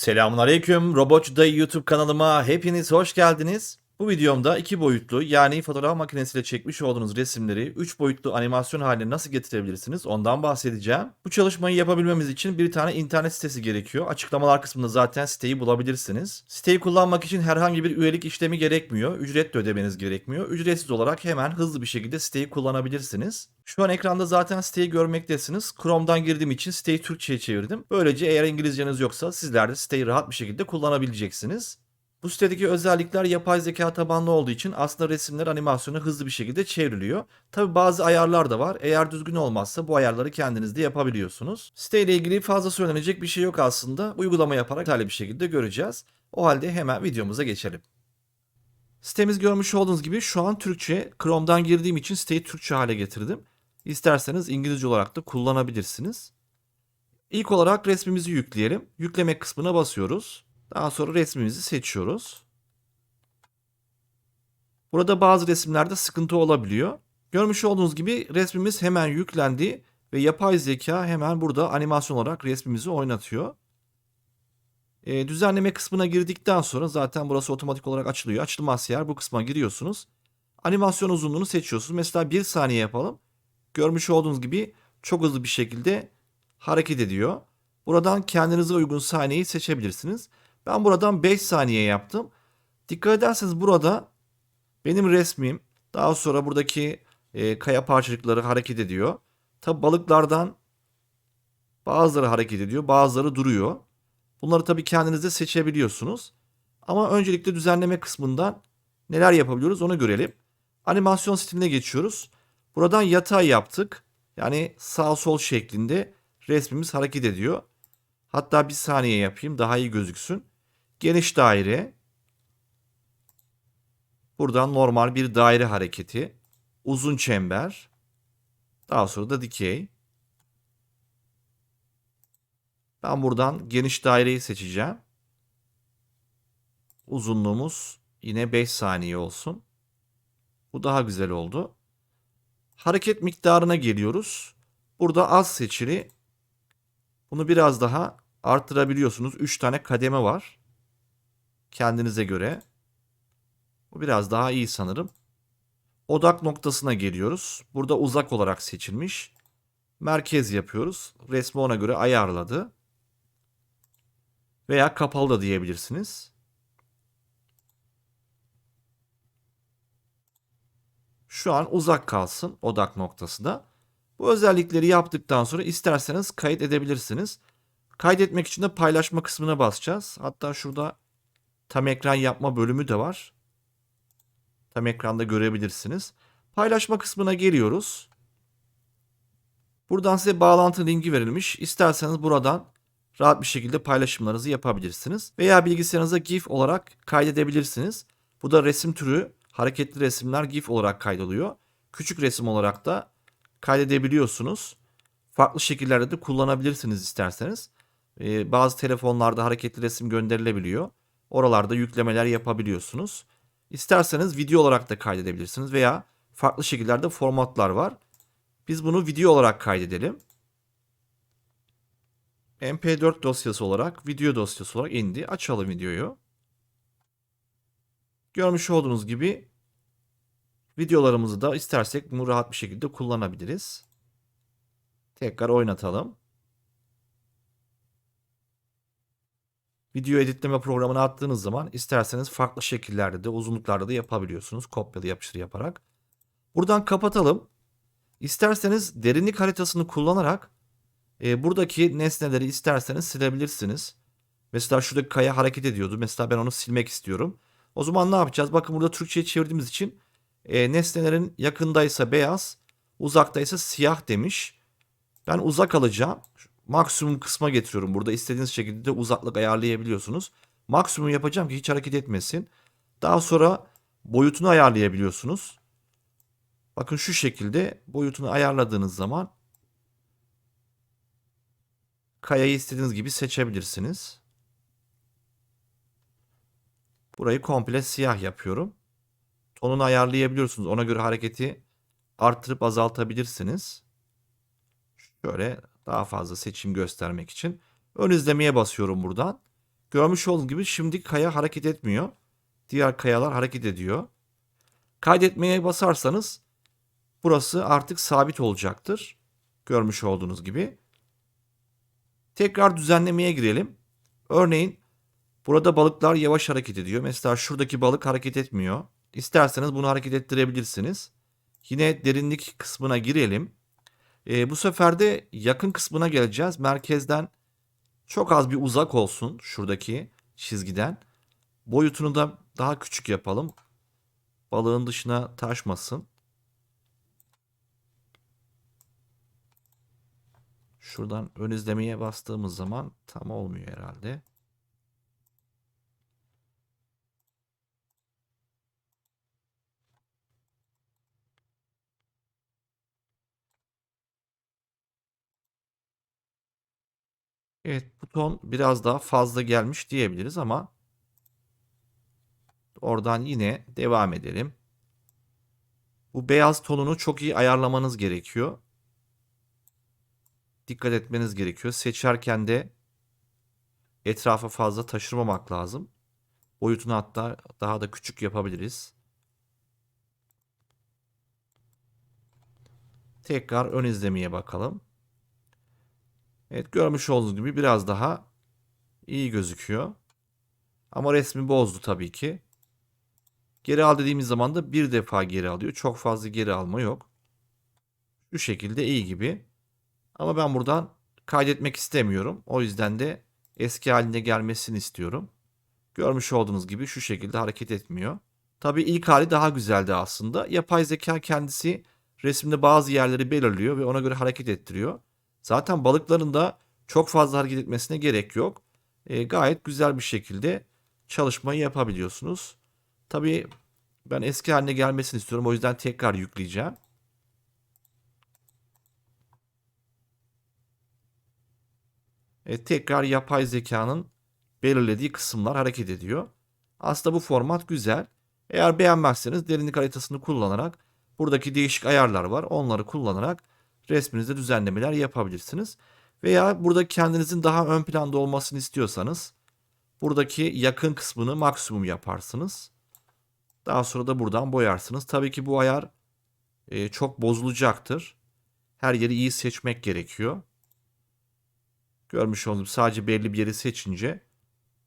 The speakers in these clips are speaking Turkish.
Selamünaleyküm. Robotçu Dayı YouTube kanalıma hepiniz hoş geldiniz. Bu videomda iki boyutlu yani fotoğraf makinesiyle çekmiş olduğunuz resimleri 3 boyutlu animasyon haline nasıl getirebilirsiniz ondan bahsedeceğim. Bu çalışmayı yapabilmemiz için bir tane internet sitesi gerekiyor. Açıklamalar kısmında zaten siteyi bulabilirsiniz. Siteyi kullanmak için herhangi bir üyelik işlemi gerekmiyor. Ücret de ödemeniz gerekmiyor. Ücretsiz olarak hemen hızlı bir şekilde siteyi kullanabilirsiniz. Şu an ekranda zaten siteyi görmektesiniz. Chrome'dan girdiğim için siteyi Türkçe'ye çevirdim. Böylece eğer İngilizceniz yoksa sizler de siteyi rahat bir şekilde kullanabileceksiniz. Bu sitedeki özellikler yapay zeka tabanlı olduğu için aslında resimler animasyona hızlı bir şekilde çevriliyor. Tabi bazı ayarlar da var. Eğer düzgün olmazsa bu ayarları kendiniz de yapabiliyorsunuz. Siteyle ilgili fazla söylenecek bir şey yok aslında. Uygulama yaparak detaylı bir şekilde göreceğiz. O halde hemen videomuza geçelim. Sitemiz görmüş olduğunuz gibi şu an Türkçe. Chrome'dan girdiğim için siteyi Türkçe hale getirdim. İsterseniz İngilizce olarak da kullanabilirsiniz. İlk olarak resmimizi yükleyelim. Yükleme kısmına basıyoruz. Daha sonra resmimizi seçiyoruz. Burada bazı resimlerde sıkıntı olabiliyor. Görmüş olduğunuz gibi resmimiz hemen yüklendi ve yapay zeka hemen burada animasyon olarak resmimizi oynatıyor. E, düzenleme kısmına girdikten sonra zaten burası otomatik olarak açılıyor. Açılmaz yer bu kısma giriyorsunuz. Animasyon uzunluğunu seçiyorsunuz. Mesela 1 saniye yapalım. Görmüş olduğunuz gibi çok hızlı bir şekilde hareket ediyor. Buradan kendinize uygun saniyeyi seçebilirsiniz. Ben buradan 5 saniye yaptım. Dikkat ederseniz burada benim resmim daha sonra buradaki e, kaya parçacıkları hareket ediyor. Tabi balıklardan bazıları hareket ediyor bazıları duruyor. Bunları tabi kendiniz de seçebiliyorsunuz. Ama öncelikle düzenleme kısmından neler yapabiliyoruz onu görelim. Animasyon stiline geçiyoruz. Buradan yatay yaptık. Yani sağ sol şeklinde resmimiz hareket ediyor. Hatta bir saniye yapayım daha iyi gözüksün. Geniş daire. Buradan normal bir daire hareketi. Uzun çember. Daha sonra da dikey. Ben buradan geniş daireyi seçeceğim. Uzunluğumuz yine 5 saniye olsun. Bu daha güzel oldu. Hareket miktarına geliyoruz. Burada az seçili. Bunu biraz daha arttırabiliyorsunuz. 3 tane kademe var. Kendinize göre. Bu biraz daha iyi sanırım. Odak noktasına geliyoruz. Burada uzak olarak seçilmiş. Merkez yapıyoruz. Resmi ona göre ayarladı. Veya kapalı da diyebilirsiniz. Şu an uzak kalsın odak noktası da. Bu özellikleri yaptıktan sonra isterseniz kayıt edebilirsiniz. Kaydetmek için de paylaşma kısmına basacağız. Hatta şurada tam ekran yapma bölümü de var. Tam ekranda görebilirsiniz. Paylaşma kısmına geliyoruz. Buradan size bağlantı linki verilmiş. İsterseniz buradan rahat bir şekilde paylaşımlarınızı yapabilirsiniz. Veya bilgisayarınıza GIF olarak kaydedebilirsiniz. Bu da resim türü hareketli resimler GIF olarak kaydoluyor. Küçük resim olarak da kaydedebiliyorsunuz. Farklı şekillerde de kullanabilirsiniz isterseniz. Ee, bazı telefonlarda hareketli resim gönderilebiliyor. Oralarda yüklemeler yapabiliyorsunuz. İsterseniz video olarak da kaydedebilirsiniz veya farklı şekillerde formatlar var. Biz bunu video olarak kaydedelim. MP4 dosyası olarak, video dosyası olarak indi. Açalım videoyu. Görmüş olduğunuz gibi videolarımızı da istersek bunu rahat bir şekilde kullanabiliriz. Tekrar oynatalım. Video editleme programına attığınız zaman isterseniz farklı şekillerde de uzunluklarda da yapabiliyorsunuz. Kopyalı yapıştır yaparak. Buradan kapatalım. İsterseniz derinlik haritasını kullanarak e, buradaki nesneleri isterseniz silebilirsiniz. Mesela şuradaki kaya hareket ediyordu. Mesela ben onu silmek istiyorum. O zaman ne yapacağız? Bakın burada Türkçe'ye çevirdiğimiz için e, nesnelerin yakındaysa beyaz, uzaktaysa siyah demiş. Ben uzak alacağım. Maksimum kısma getiriyorum. Burada istediğiniz şekilde de uzaklık ayarlayabiliyorsunuz. Maksimum yapacağım ki hiç hareket etmesin. Daha sonra boyutunu ayarlayabiliyorsunuz. Bakın şu şekilde boyutunu ayarladığınız zaman kayayı istediğiniz gibi seçebilirsiniz. Burayı komple siyah yapıyorum. Tonunu ayarlayabiliyorsunuz. Ona göre hareketi arttırıp azaltabilirsiniz. Şöyle daha fazla seçim göstermek için. Ön izlemeye basıyorum buradan. Görmüş olduğunuz gibi şimdi kaya hareket etmiyor. Diğer kayalar hareket ediyor. Kaydetmeye basarsanız burası artık sabit olacaktır. Görmüş olduğunuz gibi. Tekrar düzenlemeye girelim. Örneğin burada balıklar yavaş hareket ediyor. Mesela şuradaki balık hareket etmiyor. İsterseniz bunu hareket ettirebilirsiniz. Yine derinlik kısmına girelim. Ee, bu sefer de yakın kısmına geleceğiz. Merkezden çok az bir uzak olsun şuradaki çizgiden. Boyutunu da daha küçük yapalım. Balığın dışına taşmasın. Şuradan ön izlemeye bastığımız zaman tam olmuyor herhalde. Evet bu ton biraz daha fazla gelmiş diyebiliriz ama oradan yine devam edelim. Bu beyaz tonunu çok iyi ayarlamanız gerekiyor. Dikkat etmeniz gerekiyor. Seçerken de etrafa fazla taşırmamak lazım. Boyutunu hatta daha da küçük yapabiliriz. Tekrar ön izlemeye bakalım. Evet görmüş olduğunuz gibi biraz daha iyi gözüküyor. Ama resmi bozdu tabii ki. Geri al dediğimiz zaman da bir defa geri alıyor. Çok fazla geri alma yok. Şu şekilde iyi gibi. Ama ben buradan kaydetmek istemiyorum. O yüzden de eski haline gelmesini istiyorum. Görmüş olduğunuz gibi şu şekilde hareket etmiyor. Tabii ilk hali daha güzeldi aslında. Yapay zeka kendisi resimde bazı yerleri belirliyor ve ona göre hareket ettiriyor. Zaten balıkların da çok fazla hareket etmesine gerek yok. E, gayet güzel bir şekilde çalışmayı yapabiliyorsunuz. Tabii ben eski haline gelmesini istiyorum. O yüzden tekrar yükleyeceğim. E, tekrar yapay zekanın belirlediği kısımlar hareket ediyor. Aslında bu format güzel. Eğer beğenmezseniz derinlik haritasını kullanarak buradaki değişik ayarlar var. Onları kullanarak resminizde düzenlemeler yapabilirsiniz. Veya burada kendinizin daha ön planda olmasını istiyorsanız buradaki yakın kısmını maksimum yaparsınız. Daha sonra da buradan boyarsınız. Tabii ki bu ayar e, çok bozulacaktır. Her yeri iyi seçmek gerekiyor. Görmüş oldum sadece belli bir yeri seçince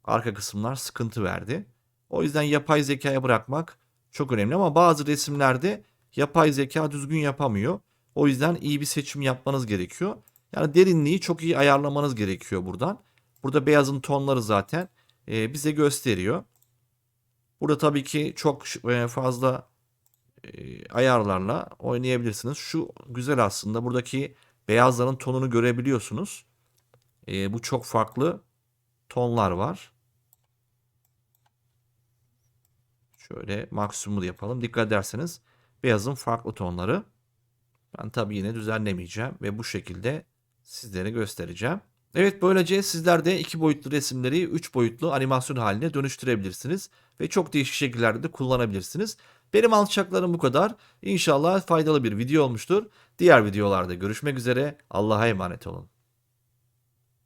arka kısımlar sıkıntı verdi. O yüzden yapay zekaya bırakmak çok önemli ama bazı resimlerde yapay zeka düzgün yapamıyor. O yüzden iyi bir seçim yapmanız gerekiyor. Yani derinliği çok iyi ayarlamanız gerekiyor buradan. Burada beyazın tonları zaten e, bize gösteriyor. Burada tabii ki çok e, fazla e, ayarlarla oynayabilirsiniz. Şu güzel aslında buradaki beyazların tonunu görebiliyorsunuz. E, bu çok farklı tonlar var. Şöyle maksimumu yapalım. Dikkat ederseniz beyazın farklı tonları. Ben tabii yine düzenlemeyeceğim ve bu şekilde sizlere göstereceğim. Evet böylece sizler de iki boyutlu resimleri üç boyutlu animasyon haline dönüştürebilirsiniz ve çok değişik şekillerde de kullanabilirsiniz. Benim alçaklarım bu kadar. İnşallah faydalı bir video olmuştur. Diğer videolarda görüşmek üzere. Allah'a emanet olun.